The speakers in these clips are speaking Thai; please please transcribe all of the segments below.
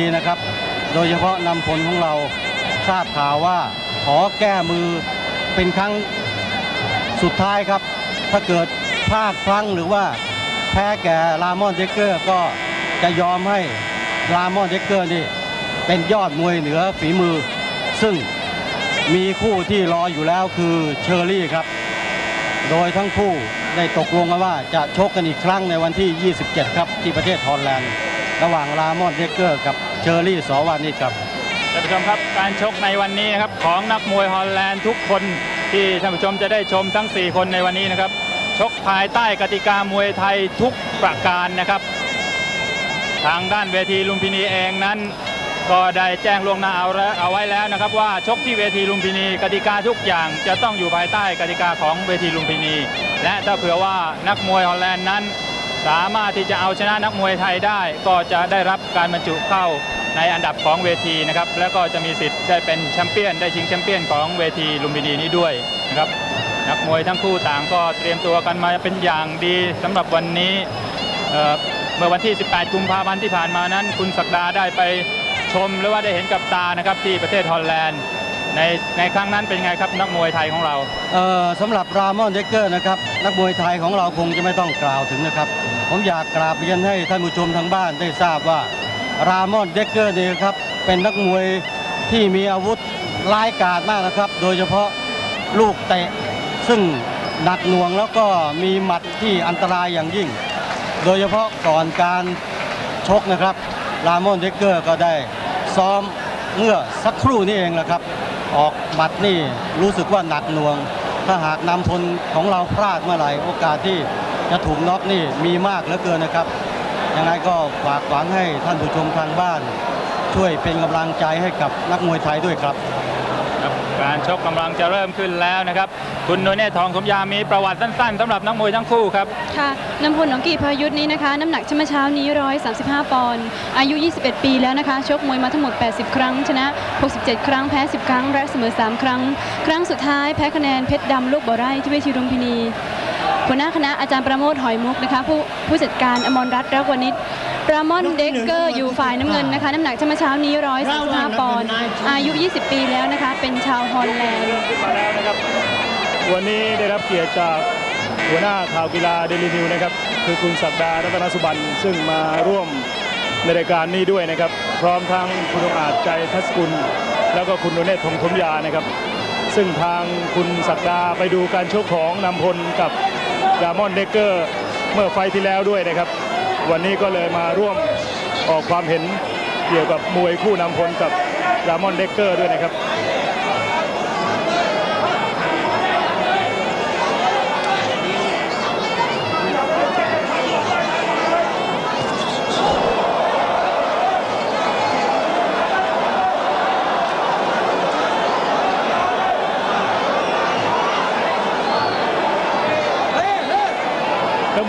ดีนะครับ โดยเฉพาะนำพลของเราทราบข่าวว่าขอแก้มือเป็นครั้งสุดท้ายครับ ถ้าเกิดพลาดพลั้งหรือว่าแพ้แก่ลามอนเดกเกอร์ ก็จะยอมให้ลามอนเดกเกอร์นี่เป็นยอดมวยเหนือฝีมือ ซึ่งมีคู่ที่รออยู่แล้วคือเชอรี่ครับ โดยทั้งคู่ได้ตกลงกันว่าจะชกกันอีกครั้งในวันที่ 27 ครับที่ประเทศฮอลแลนด์ ระหว่างลามอนเดกเกอร์ กับเชอรี่สวานิชครับท่านผู้ชมครับการชกในวันนี้นะครับของนักมวยฮอลแลนด์ทุกคนที่ท่านผู้ชมจะได้ชมทั้ง 4 คนในวันนี้นะครับ ชกภายใต้กติกามวยไทยทุกประการนะครับ ทางด้านเวทีลุมพินีเองนั้น ก็ได้แจ้งล่วงหน้าเอาเอาไว้แล้วนะครับ ว่าชกที่เวทีลุมพินีกติกาทุกอย่างจะต้องอยู่ภายใต้กติกาของเวทีลุมพินี และถ้าเผื่อว่านักมวยฮอลแลนด์นั้น สามารถที่จะเอาชนะนักมวยไทยได้ ก็จะได้รับการบรรจุเข้าในอันดับของเวทีนะครับ แล้วก็จะมีสิทธิ์ได้เป็นแชมเปี้ยนได้ชิงแชมเปี้ยนของเวทีลุมพินีนี้ด้วยนะครับนักมวยทั้งคู่ต่างก็เตรียมตัวกันมาเป็นอย่างดีสำหรับวันนี้เเมื่อวันที่ 18 กุมภาพันธ์ที่ผ่านมานั้น คุณศักดาได้ไปชมหรือว่าได้เห็นกับตานะครับที่ประเทศฮอลแลนด์ในในครั้งนั้นเป็นไงครับนักมวยไทยของเราเออสำหรับรามอนเดกเกอร์นะครับนักมวยไทยของเราคงจะไม่ต้องกล่าวถึงนะครับ ผมอยากกราบเรียนให้ท่านผู้ชมทางบ้านได้ทราบว่ารามอนเด็กเกอร์นี่ครับเป็นนักมวยที่มีอาวุธร้ายกาจมากนะครับ โดยเฉพาะลูกเตะ ซึ่งหนักหน่วงแล้วก็มีหมัดที่อันตรายอย่างยิ่ง โดยเฉพาะก่อนการชกนะครับ รามอนเด็กเกอร์ก็ได้ซ้อมเมื่อสักครู่นี้เองแหละครับ ออกหมัดนี่รู้สึกว่าหนักหน่วง ถ้าหากนำพลของเราพลาดเมื่อไหร่โอกาสที่ จะถูกน็อกนี่มีมากเหลือเกินนะครับ ยังไงก็ฝากหวังให้ท่านผู้ชมทางบ้าน ช่วยเป็นกำลังใจให้กับนักมวยไทยด้วยครับ ครับการชกกำลังจะเริ่มขึ้นแล้วนะครับ คุณโนเน่ทองสมยามีประวัติสั้นๆสำหรับนักมวยทั้งคู่ครับ ค่ะน้ำพลหนองกีพายุทธนี้นะคะ น้ำหนักเมื่อเช้านี้ 135 ปอนด์อายุ 21 ปีแล้วนะคะ ชกมวยมาทั้งหมด 80 ครั้ง ชนะ 67 ครั้งแพ้ 10 ครั้ง และเสมอ 3 ครั้ง ครั้งสุดท้ายแพ้คะแนนเพชรดำลูกบ่อไร่ที่เวทีรุมพินี หัวหน้าคณะอาจารย์ประโมทหอยมุกนะคะผู้ผู้จัดการอมรรัตน์รักวนิชรามอนเด็กเกอร์อยู่ฝ่ายน้ำเงินนะคะ น้ำหนักเมื่อเช้านี้135ปอนด์อายุ 20 ปีแล้วนะคะ เป็นชาวฮอลแลนด์ขึ้นมาแล้วนะครับวันนี้ได้รับเกียรติจากหัวหน้าข่าวกีฬาเดลินิวนะครับ คือคุณศักดารัตนสุบันซึ่งมาร่วมในรายการนี้ด้วยนะครับ พร้อมทั้งคุณองอาจใจทัศกุล แล้วก็คุณโนเนตทงทมยานะครับ ซึ่งทางคุณศักดาไปดูการชกของนำพลกับ ดามอนเดกเกอร์เมื่อไฟที่แล้วด้วยนะครับ วันนี้ก็เลยมาร่วมออกความเห็นเกี่ยวกับมวยคู่นำพลกับดามอนเดกเกอร์ด้วยนะครับ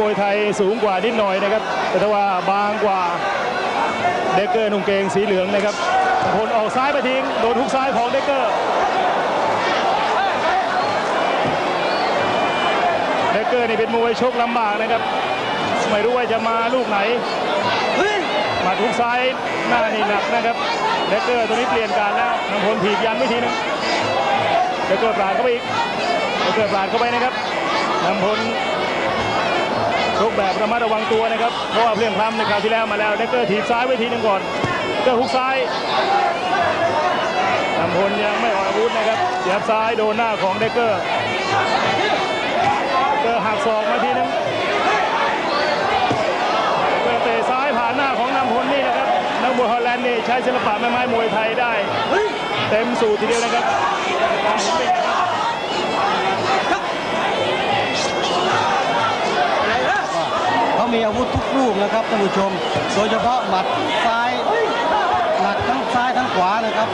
มวยไทยสูงกว่านิดหน่อยนะครับ แต่ว่าบางกว่าเดกเกอร์นุ่งเกงสีเหลืองนะครับพลออกซ้ายไปทิ้งโดนทุกซ้ายของเดกเกอร์เดกเกอร์นี่เป็นมวยชกลำบากนะครับ ไม่รู้ว่าจะมาลูกไหนมาทุกซ้ายหน้านี่หนักนะครับเดกเกอร์ตัวนี้เปลี่ยนการแล้วนำพลถีบยันไม่ทีนึงเดกเกอร์ปราดเข้าไปอีกเดกเกอร์ปราดเข้าไปนะครับนำพล ชกแบบระมัดระวังตัวนะครับ เพราะว่าเพลี่ยงพล้ำในคราวที่แล้วมาแล้วเดกเกอร์ถีบซ้ายไว้ทีหนึงก่อนเกอร์ฮุกซ้ายนำพลยังไม่ออกอาวุธนะครับเสียบซ้ายโดนหน้าของเดกเกอร์เกอร์หักศอกมาทีหนึงเกอร์เตะซ้ายผ่านหน้าของนำพลนี่นะครับนักมวยฮอลแลนด์นี่ใช้ศิลปะแม่ไม้มวยไทยได้ เต็มสูตรทีเดียวนะครับ มีอาวุธทุกลูกนะครับท่านผู้ชม โดยเฉพาะหมัดซ้ายหนักทั้งซ้ายทั้งขวานะครับ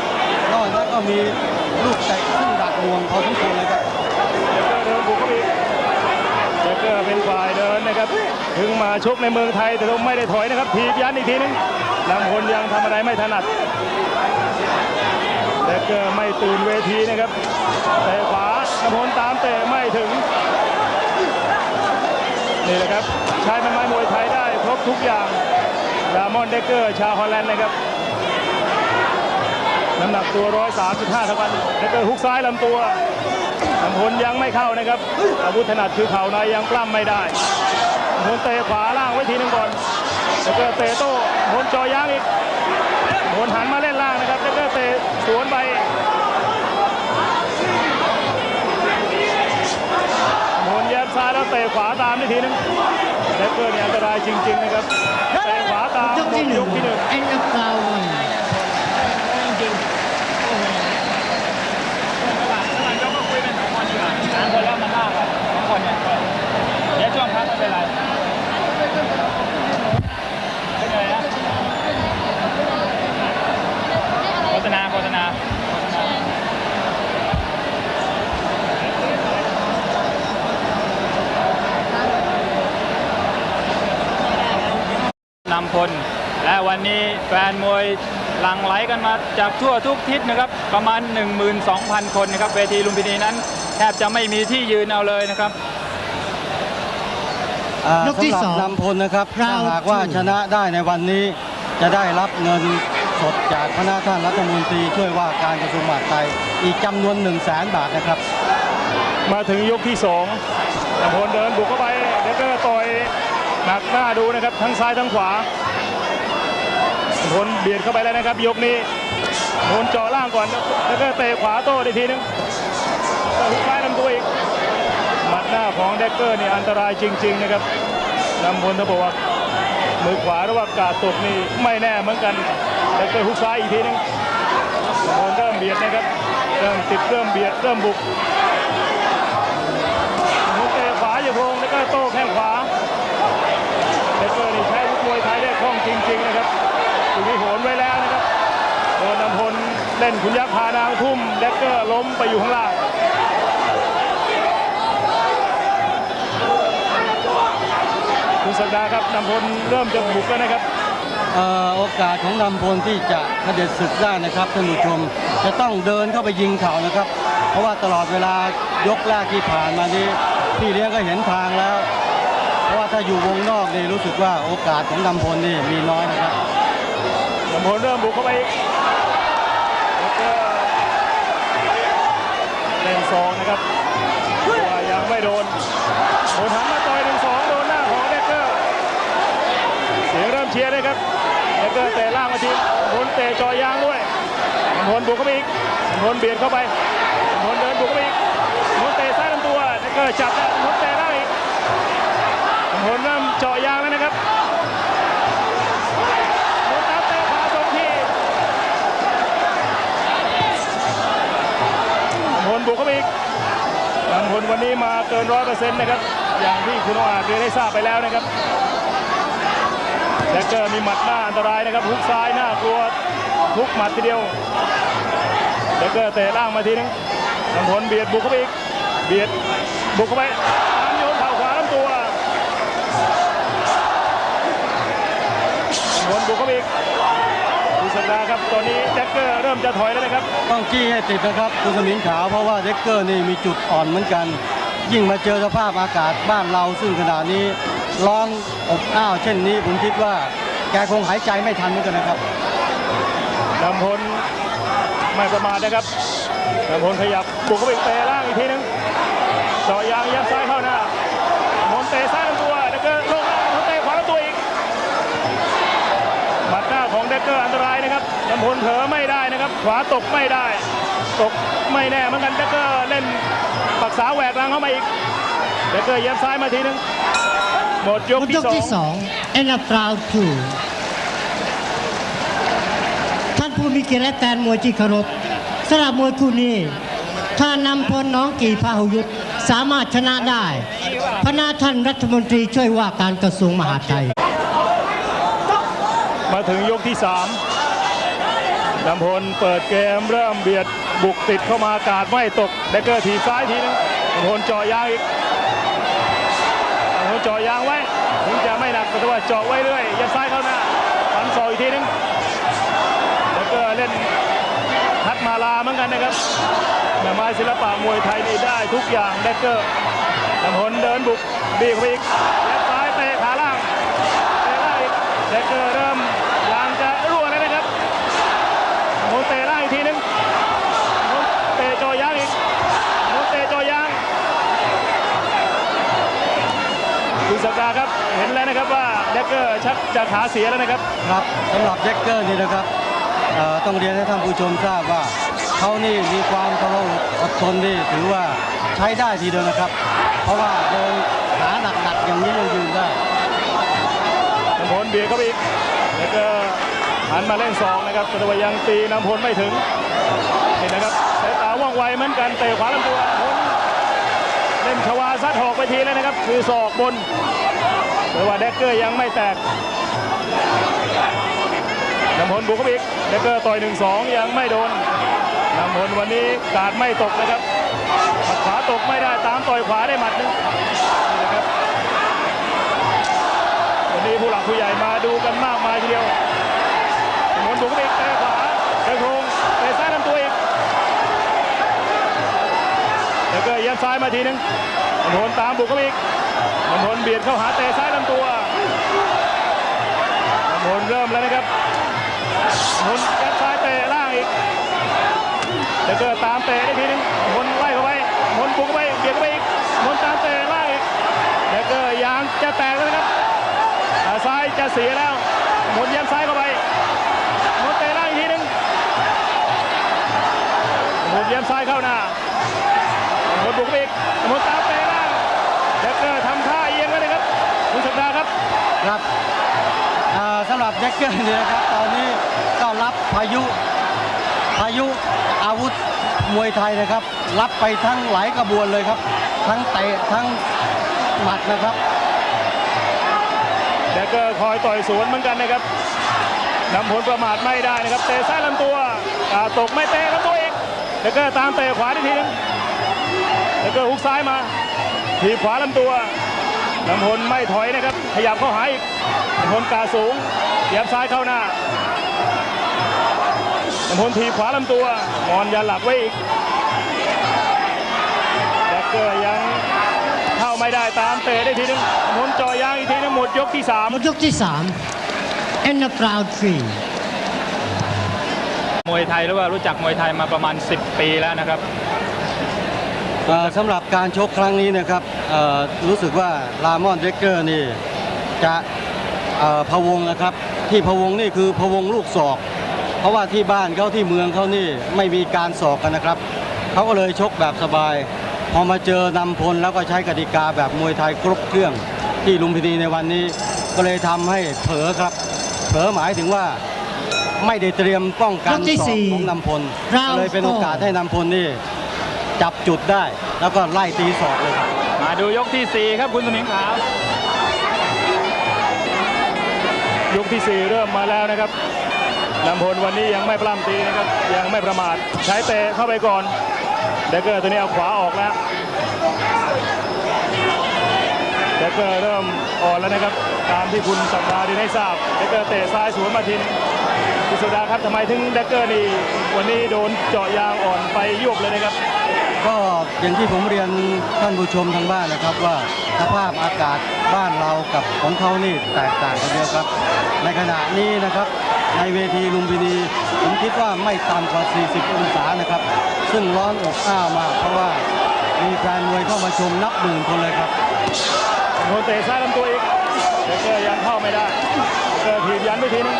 นอกจากก็มีลูกเตะซึ่งดักหน่วงพอสมควรเลยครับเดินบุกเข้าไปเจเกอร์เป็นฝ่ายเดินนะครับถึงมาชกในเมืองไทยแต่ก็ไม่ได้ถอยนะครับถีบยันอีกทีนึงนำพลยังทำอะไรไม่ถนัดเจเกอร์ไม่ตื่นเวทีนะครับเตะขวานำพลตามเตะไม่ถึง นี่แหละครับใช้ไม้ไม้มวยไทยได้ครบทุกอย่างดามอนเดกเกอร์ ชาวฮอลแลนด์นะครับน้ำหนักตัว 135ท่ากันแล้วก็ฮุกซ้ายลำตัวลำพลยังไม่เข้านะครับอาวุธถนัดคือเข่าในยังปล้ำไม่ได้ลำพลเตะขวาล่างไว้ทีหนึงก่อนแล้วก็เตะโต้ลำพลจอยางอีกลำพลหันมาเล่นล่างนะครับแล้วก็เตะสวนไป ซ้ายแล้วเตะขวาตามอีกทีหนึงแล้วก็เนี่ยอันตรายจริง ๆ นะครับเตะขวาตามยกที่หนึ่ยงกที่หนึ่งเอ็นเอฟกราวน์ยกก็คุยเป็นสองคนดีกว่าสามคนแล้วมันมากกว่าสองคนเนี่ยเดี๋ยวช่วงพักไม่เป็นไรเป็นไงนะโฆษณาโฆษณาโฆษณานำพล และวันนี้ แฟนมวยหลั่งไหลกันมาจากทั่วทุกทิศนะครับ ประมาณ 12,000 คนนะครับเวทีลุมพินีนั้น แทบจะไม่มีที่ยืนเอาเลยนะครับอ่ายกที่สำหรับสองนำพลนะครับเราถ้าหากว่าถูกชนะได้ในวันนี้จะได้รับเงินสดจากคณะท่านรัฐมนตรีช่วยว่าการกระทรวงมหาดไทยอีกจำนวน1 0 0 0 0แสนบาทนะครับ มาถึงยกที่สองนำพลเดินบุกเข้าไปเด็กเกอร์ต่อยหนักหน้าดูนะครับ ทั้งซ้ายทั้งขวานำ พลเบียดเข้าไปแล้วนะครับ ยกนี้นำพลจ่อล่างก่อน แล้วก็เตะขวาโต้ได้ทีนึงหุกซ้ายลำตัวอีกหมัดหน้าของเด็กเกอร์นี่อันตรายจริง ๆ นะครับนำพลถ้าบอกว่ามือขวาหรือว่ากาดตกนี่ไม่แน่เหมือนกันเด็กเกอร์หุกซ้ายอีกทีนึงนำพลเริ่มเบียดนะครับเริ่มติดเริ่มเบียดเริ่มบุกมุกเตะขวาอยู่โพงแล้วก็โต้แข้งขวาเดกเกอร์นี่ใช้วุฒิมวยไทยได้คล่องจริง ๆ นะครับ อยู่ที่โหนไว้แล้วนะครับโดนนำพลเล่นขุนยักษ์พานางทุ่มเดกเกอร์ล้มไปอยู่ข้างล่างคุณสักดาครับนำพลเริ่มจะบุกแล้วนะครับอ่อโอกาสของนำพลที่จะเด็จศึกได้นะครับท่านผู้ชม จะต้องเดินเข้าไปยิงเขานะครับ เพราะว่าตลอดเวลายกแรกที่ผ่านมานี้พี่เลี้ยงก็เห็นทางแล้ว เพราะว่าถ้าอยู่วงนอกนี่รู้สึกว่าโอกาสของนำพลนี่มีน้อยนะครับ นำพลเริ่มบุกเข้าไปอีกแล้วก็เล่นซองนะครับว่ายังไม่โดนโดนหันมาต่อยหนึ่งสองโดนหน้าของเดกเกอร์เสียงเริ่มเชียร์เลยครับเดกเกอร์เตะล่างมาทีพลเตะจอยางด้วยพลบุกเข้าไปอีกพลเบียดเข้าไปพลเดินบุกเข้าไปอีกพลเตะซ้ายลำตัวเดกเกอร์จับแล้วพลเตะล่างอีกพลเริ่มเจาะยางแล้วนะครับ บุกเข้าไปอีกลำพลวันนี้มาเกินร้อยเปอร์เซ็นต์นะครับ อย่างที่คุณอาจเรียนได้ทราบไปแล้วนะครับและเกอร์มีหมัดหน้าอันตรายนะครับฮุกซ้ายหน้ากลัวทุกหมัดทีเดียวและเกอร์เตะล่างมาทีนึงลำพลเบียดบุกเข้าไปอีก เบียดบุกเข้าไปตามโยนเข่าขวาลำตัวลำพลบุกเข้าไปอีก ดูสัปดาห์ครับตอนนี้แจ็คเกอร์เริ่มจะถอยแล้วนะครับ ต้องจี้ให้ติดนะครับคุณสมิงขาวเพราะว่าเด็กเกอร์นี่มีจุดอ่อนเหมือนกัน ยิ่งมาเจอสภาพอากาศบ้านเราซึ่งขณะนี้ร้อนอบอ้าวเช่นนี้ผมคิดว่าแกคงหายใจไม่ทันเหมือนกันนะครับนำพลไม่ประมาทนะครับนำพลขยับบุกเข้าไปเตะล่างอีกทีนึงเจาะยางยัดซ้ายเข้าหน้านำพลเตะซ้าย นะครับนำพลเผลอไม่ได้นะครับ ขวาตกไม่ได้ ตกไม่แน่เหมือนกันเดกเกอร์เล่นปักษาแหวกหลังเข้ามาอีกเดกเกอร์เย็บซ้ายมาทีนึงหมดยกยที่กสอที่สงองเอ็นเอฟกราวน์ทูท่านผู้มีเกียรติและแฟนมวยที่เคารพสำหรับมวยคู่นี้ถ้านำพลน้องกี่พาหุยุทธสามารถชนะได้พระนาท่านรัฐมนตรีช่วยว่าการกระทรวงมหาดไทย มาถึงยกที่สาม นำพลเปิดเกมเริ่มเบียดบุกติดเข้ามากาดไม่ตกเดกเกอร์ถีบซ้ายทีนึงนำพลจ่อยางอีกนำพลจ่อยางไว้ถึงจะไม่หนักแต่ว่าเจาะไว้เรื่อยยัดซ้ายเข้าหน้าฟันศอกอีกทีนึงเดกเกอร์เล่นทัดมาลาเหมือนกันนะครับแม่ไม้ศิลปะมวยไทยนี่ได้ทุกอย่างเดกเกอร์นำพลเดินบุกบี้ไปอีกยัดซ้ายเตะขาล่างเตะล่างอีกเดกเกอร์เริ่มยางจะรั่วแล้วนะครับโมเตะล่างอีกทีนึง เกอร์ชักจะขาเสียแล้วนะครับ ครับสำหรับเด็กเกอร์นี่นะครับเอ่อต้องเรียนให้ท่านผู้ชมทราบว่าเขานี่มีความทรหดอดทนนี่ถือว่าใช้ได้ทีเดียวนะครับ เพราะว่าเดินขาหนักๆอย่างนี้ยังยืนได้นำพลเบียดเข้าไปอีกแล้วก็หันมาเล่นสองนะครับแต่ว่ายังตีนำพลไม่ถึงนี่นะครับสายตาว่องไวเหมือนกันเตะขวาลำตัวพล เล่นชวาซัดหอกไปทีแล้วนะครับ คือศอกบนแต่ว่าแดกเกอร์ยังไม่แตกนำพลบุกเข้าไปอีกแดกเกอร์ต่อยหนึ่งสองยังไม่โดนนำพลวันนี้การดไม่ตกนะครับหมัดขวาตกไม่ได้ตามต่อยขวาได้หมัดหนึงนี่นะครับวันนี้ผู้หลักผู้ใหญ่มาดูกันมากมายทีเดียวหมุนบุกไปอีกเตะขวาเตะโคง ซ้ายมาทีนึงหมุนตามบุกเข้าไปอีกหมุนเบียดเข้าหาเตะซ้ายลำตัวหมุนเริ่มแล้วนะครับหมุนยัดซ้ายเตะล่างอีกแล้วก็ตามเตะได้ทีนึงหมุนไล่เข้าไปหมุนบุกเข้าไปเบียดเข้าไปอีกหมุนตามเตะล่างอีกแล้วก็ยางจะแตกแล้วนะครับขาซ้ายจะเสียแล้วหมุนยี่ยมซ้ายาสำหรับเด็กเกอร์เนี่ยนะครับตอนนี้ก็รับพายุพายุอาวุธมวยไทยนะครับ รับไปทั้งหลายกระบวนเลยครับ ทั้งเตะทั้งหมัดนะครับแล้วก็คอยต่อยสวนเหมือนกันนะครับนำผลประมาทไม่ได้นะครับเตะซ้ายลำตัวตกไม่เตะลำตัวอีกแล้วก็ตามเตะขวาทีนึงแล้วก็ฮุกซ้ายมาทีขวาลำตัว นำพลไม่ถอยนะครับ ขยับเข้าหาอีกนำพลกาสูงเหยียบซ้ายเข้าหน้านำพลทีบขวาลำตัวงอนยันหลักไว้อีกแล้วก็ยังเข้าไม่ได้ตามเตะได้ทีนึงนำพลจ่อยางอีกทีนึงหมดยกที่สามหมดยกที่3 and the round three มวยไทยหรือว่ารู้จักมวยไทยมาประมาณ 10 ปีแล้วนะครับเอ่อสำหรับการชกครั้งนี้นะครับเอ่อ รู้สึกว่าลามอนเดกเกอร์นี่จะเอ่อพะวงนะครับ ที่พะวงนี่คือพะวงลูกศอก เพราะว่าที่บ้านเขาที่เมืองเขานี่ไม่มีการศอกกันนะครับเขาก็เลยชกแบบสบาย พอมาเจอนำพลแล้วก็ใช้กติกาแบบมวยไทยครบเครื่องที่ลุมพินีในวันนี้ก็เลยทำให้เผลอครับ เผลอหมายถึงว่าไม่ได้เตรียมป้องกันยกที่ศอกสี่ของนำพล Round ก็เลยเป็นโอกาสให้นำพลนี่จับจุดได้ แล้วก็ไล่ตีศอกเลยครับ มาดูยกทีสี่ 4 ครับคุณสมิงขาว ยกที่ 4 เริ่มมาแล้วนะครับลำพลวันนี้ยังไม่ปล้ำตีนะครับ ยังไม่ประมาทใช้เตะเข้าไปก่อนเดกเกอร์ตัวนี้เอาขวาออกแล้วเดกเกอร์เริ่มอ่อนแล้วนะครับ ตามที่คุณสัปดาห์ได้ทราบเดกเกอร์เตะซ้ายสวนมาทินคุณสัปดาครับทำไมถึงเดกเกอร์นี่วันนี้โดนเจาะยางอ่อนไปยวบเลยนะครับ ก็อย่างที่ผมเรียนท่านผู้ชมทางบ้านนะครับว่าสภาพอากาศบ้านเรากับของเขานี่แตกต่างกันเยอะครับ ในขณะนี้นะครับในเวทีลุมพินีผมคิดว่าไม่ต่ำกว่า 40 องศานะครับ ซึ่งร้อนอบอ้าวมากเพราะว่ามีแฟนมวยเข้ามาชมนับหมื่นคนเลยครับโดนเตะซ้ายลำตัวอีกเดกเกอร์ยังเข้าไม่ได้เดกเกอร์ถีบยันไปทีนึง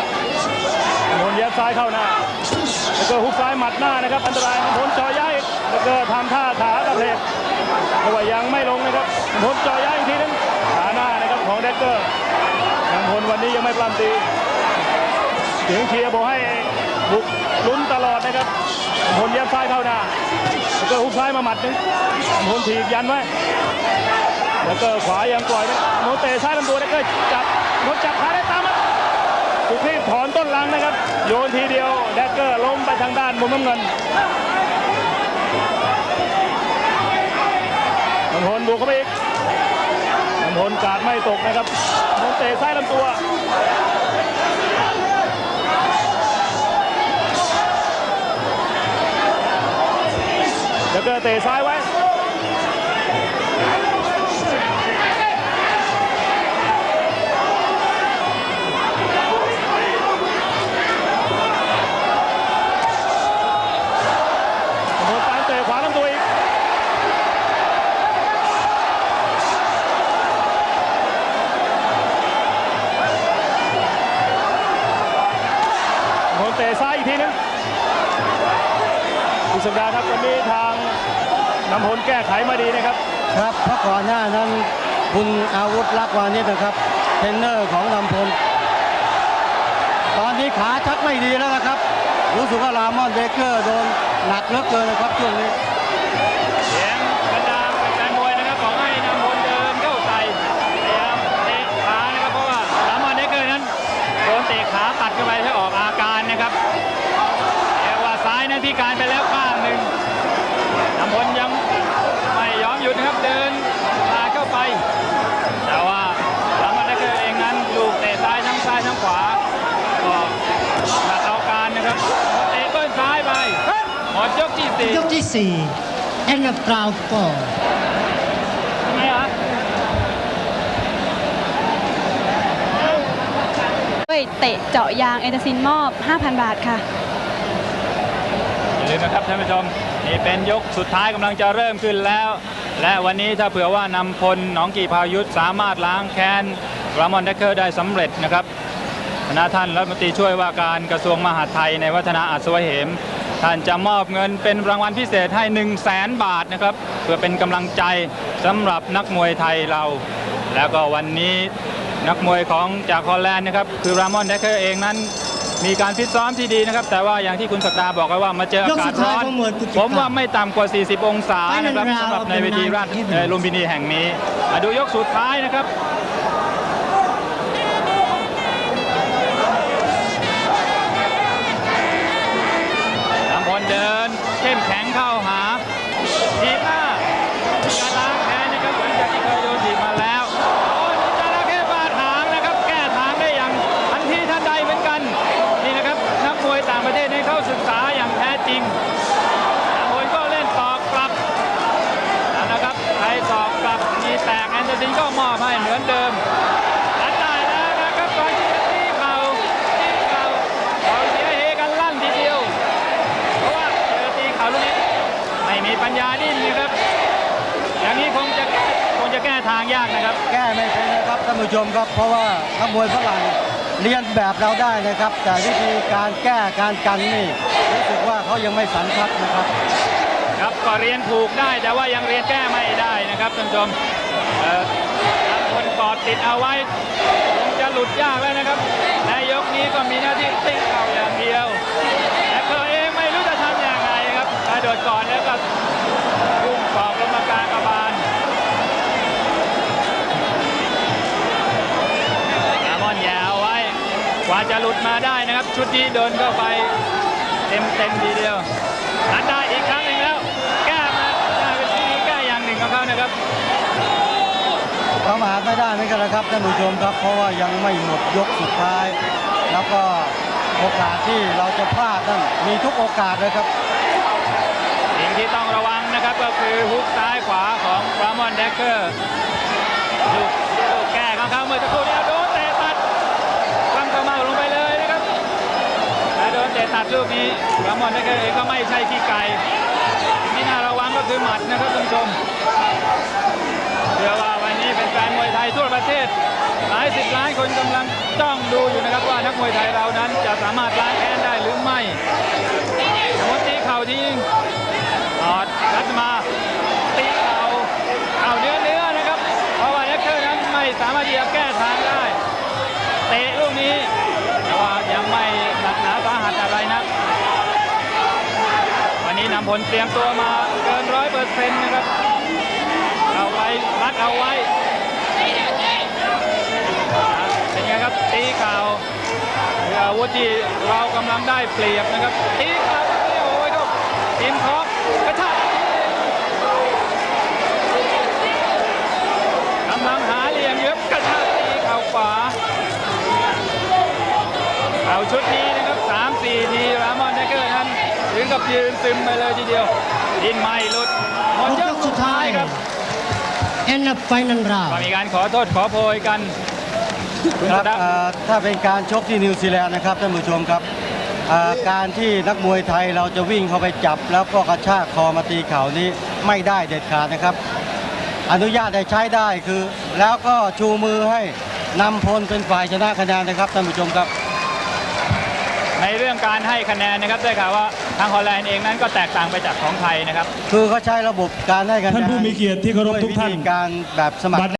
โดนยัดซ้ายเข้าหน้าเดกเกอร์ฮุกซ้ายหมัดหน้านะครับ อันตรายโดนจ่อย้าย เดกเกอร์ทำท่าขากระเพกแต่ว่ายังไม่ลงนะครับโดนจ่อย้ายอีกทีนึงขาหน้านะครับของเดกเกอร์ยังพลวันนี้ยังไม่ปล้ำตีเสียงเชียร์บอกให้บุกลุ้นตลอดนะครับพลยัดซ้ายเข้าหน้าเดกเกอร์ฮุกซ้ายมาหมัดนึงพลถีบยันไว้แล้วก็ขวายังปล่อยไม่โนเตะซ้ายลำตัวแล้วก็จับโนจับขาได้ตามมาถูกรีบถอนต้นลังนะครับ โยนทีเดียวแดกเกอร์ล้มไปทางด้านมุมน้ำเงินำพลบุกเข้าไปอีกน้ำพลกาดไม่ตกนะครับโนเตะซ้ายลำตัวเดี๋ยวเกิดเตะซ้ายไว้ ซ้ายอีกทีนึงคุณสัปดาห์ครับวันนี้ทางนำพลแก้ไขมาดีนะครับ ครับเพราะก่อนหน้านั้นคุณอาวุธรักวานิชนะครับเทรนเนอร์ของนำพล ตอนนี้ขาชักไม่ดีแล้วนะครับ รู้สึกว่ารามอนเบเกอร์โดนหนักเหลือเกินนะครับช่วงนี้เสียงบรรดาแฟนมวยนะครับบอกให้นำพลเดินเข้าใส่พยายามเตะขานะครับเพราะว่าลามอนเดกเกอร์นั้นโดนเตะขาตัดเข้าไปให้ออก พิการไปแล้วข้างหนึ่งนำพลยังไม่ยอมหยุดนะครับเดินพาเข้าไป แต่ว่าลามอนเดกเกอร์เองนั้นลูกเตะซ้ายทั้งซ้ายทั้งขวาก็หนักเอาการนะครับเตะเบิ้ลซ้ายไปหมดยกที่สี่ยกที่4 end of ground four ทำไมอะด้วยเตะเจาะยางเอเตอร์ซินมอบ 5,000 บาทค่ะอย่า ลืมนะครับท่านผู้ชมนี่เป็นยกสุดท้ายกำลังจะเริ่มขึ้นแล้ว และวันนี้ถ้าเผื่อว่านำพลหนองกีพายุทธสามารถล้างแค้นรามอนเดคเกอร์ได้สำเร็จนะครับคณะท่านรัฐมนตรีช่วยว่าการกระทรวงมหาดไทยในวัฒนาอัศวเหม ท่านจะมอบเงินเป็นรางวัลพิเศษให้ 1 0 0 0 0แสนบาทนะครับ เพื่อเป็นกำลังใจสำหรับนักมวยไทยเรา แล้วก็วันนี้นักมวยของจากฮอลแลนด์นะครับ คือรามอนเดคเกอร์เองนั้น มีการฟิตซ้อมที่ดีนะครับ แต่ว่าอย่างที่คุณสัปดาห์บอกไว้ว่ามาเจออากาศร้อนยกสุดท้ายของมวยกุจิกาผมว่าไม่ต่ำกว่า 40 องศานะครับ Final round สำหรับในเวทีราช of the night เอ่อลุมพินีแห่งนี้มาดูยกสุดท้ายนะครับนำพลเดินเข้มแข็งเข้า จริงนักมวยก็เล่นตอกกลับแล้วนะครับใครตอกกลับมีแตกแอนเดอร์ซินก็มอบให้เหมือนเดิมรัดได้แล้วนะครับก่อนที่จะตีเข่าตีเข่าเอาเสียเฮกันลั่นทีเดียว เพราะว่าเจอตีเข่าลูกนี้ไม่มีปัญญาดิ้นนะครับ อย่างนี้คงจะคงจะแก้ทางยากนะครับ แก้ไม่เป็นนะครับท่านผู้ชมครับ เพราะว่านักมวยฝรั่ง เรียนแบบเราได้นะครับ แต่วิธีการแก้การกันนี่รู้สึกว่าเขายังไม่สันทัดนะครับ ครับก็เรียนถูกได้แต่ว่ายังเรียนแก้ไม่ได้นะครับท่านผู้ชมคนกอดติดเอาไว้คงจะหลุดยากแล้วนะครับในยกนี้ก็มีหน้าที่ติ้งเขาอย่างเดียวแต่เขาเองไม่รู้จะทำอย่างไรครับกระโดดก่อนแล้วก็พุ่งสอบลงมากลาง กว่าจะหลุดมาได้นะครับ ชุดนี้เดินเข้าไปเต็มเต็มๆทีเดียวนัดได้อีกครั้งหนึ่งแล้วแก้มาได้เป็นที่แก้อย่างหนึ่งของเขานะครับประมาทไม่ได้เหมือนกันนะครับท่านผู้ชมครับ เพราะว่ายังไม่หมดยกสุดท้าย แล้วก็โอกาสที่เราจะพลาดนั่นมีทุกโอกาสเลยครับสิ่งที่ต้องระวังนะครับก็คือฮุกซ้ายขวาของรามอนเดกเกอร์ลูกลูกแก้ของเขาเมื่อสักครู่นี้โดนเตะตัดะตะตัดลูกนี้รามอนเดกเกอร์เองก็ไม่ใช่ขี้ไก่ที่น่าระวังก็คือหมัดนะครับท่านผู้ชมเชื่อว่าวันนี้เป็นแฟนมวยไทยทั่วประเทศ หลายสิบล้านคนกำลังจ้องดูอยู่นะครับว่านักมวยไทยเรานั้นจะสามารถล้างแค้นได้หรือไม่สมมติตีเข่าทิ้งตอดรัดมาตีเข่าเข่าเนื้อเนื้อนะครับ เพราะว่าแอคเกอร์นั้นไม่สามารถที่จะแก้ทางได้ เตะลูกนี้แต่ว่ายังไม่ นะวันนี้นำผลเตรียมตัวมาเกินร้อยเปอร์เซ็นต์นะครับเอาไว้รัดเอาไว้เป็นไงครับตีเข่าคือาวุธที่เรากำลังได้เปรียบนะครับตีเข่าโอ้ยครับทีมท็อปกระชากกำลังหาเหลี่ยมเยอะกระชากตีเข่าขวาเข่าชุดนี้ 3 4 ทีรามอนเดกเกอร์นั้นถึงกับยืนซึมไปเลยทีเดียว ดินไม่หลุดหมดหมดยยกกสุสุดดท้าท้ายยครับ end of final ก็ round มีการขอโทษขอโพยกันคุณคสรับดับเอ่อถ้าเป็นการชกที่นิวซีแลนด์นะครับท่านผู้ชมครับเอ่อการที่นักมวยไทยเราจะวิ่งเข้าไปจับ แล้วก็กระชากคอมาตีเข่านี้ไม่ได้เด็ดขาดนะครับ อนุญาตได้ใช้ได้คือ แล้วก็ชูมือให้นำพลเป็นฝ่ายชนะคะแนนนะครับท่านผู้ชมครับ ในเรื่องการให้คะแนนนะครับได้ข่าวว่าทางฮอลแลนด์เองนั้นก็แตกต่างไปจากของไทยนะครับ คือเขาใช้ระบบการให้คะแนนท่านผู้มีเกียรติที่เคารพทุกท่านด้วยวิธีการแบบสมัคร